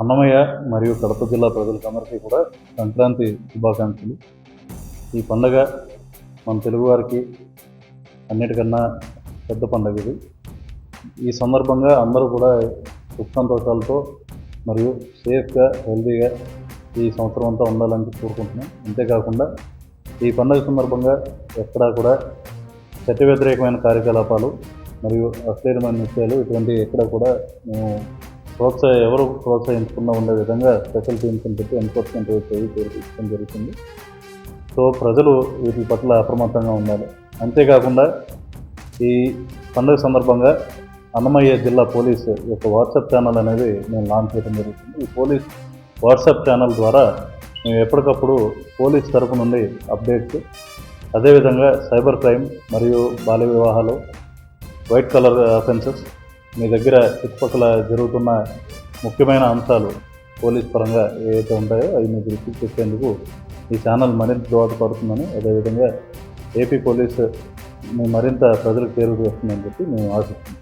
అన్నమయ్య మరియు కడప జిల్లా ప్రజలకందరికీ కూడా సంక్రాంతి శుభాకాంక్షలు. ఈ పండగ మన తెలుగువారికి అన్నిటికన్నా పెద్ద పండగ ఇది. ఈ సందర్భంగా అందరూ కూడా సుఖ సంతోషాలతో మరియు సేఫ్గా హెల్తీగా ఈ సంవత్సరం అంతా ఉండాలని కోరుకుంటున్నాం. అంతేకాకుండా ఈ పండుగ సందర్భంగా ఎక్కడా కూడా చట్ట వ్యతిరేకమైన కార్యకలాపాలు మరియు అశ్లీలమైన విషయాలు ఇటువంటి ఎక్కడ కూడా మేము ప్రోత్సాహ ఎవరు ప్రోత్సహించకుండా ఉండే విధంగా స్పెషల్ టీమ్స్ని పెట్టి ఎన్ఫోర్స్మెంట్ తీర్పించడం జరుగుతుంది. సో ప్రజలు వీటి పట్ల అప్రమత్తంగా ఉండాలి. అంతేకాకుండా ఈ పండుగ సందర్భంగా అన్నమయ్య జిల్లా పోలీస్ యొక్క వాట్సాప్ ఛానల్ అనేది మేము లాంచ్ చేయడం జరుగుతుంది. ఈ పోలీస్ వాట్సాప్ ఛానల్ ద్వారా మేము ఎప్పటికప్పుడు పోలీస్ తరపు నుండి అప్డేట్స్ అదేవిధంగా సైబర్ క్రైమ్ మరియు బాల్య వివాహాలు వైట్ కలర్ అఫెన్సెస్ మీ దగ్గర చుట్టుపక్కల జరుగుతున్న ముఖ్యమైన అంశాలు పోలీస్ పరంగా ఏవైతే ఉంటాయో అవి మీకు దృష్టికి చేసేందుకు ఈ ఛానల్ మరింత దోహదపడుతుందని అదేవిధంగా ఏపీ పోలీసు మరింత ప్రజలకు చేరువ చేస్తుందని చెప్పి మేము ఆశిస్తున్నాం.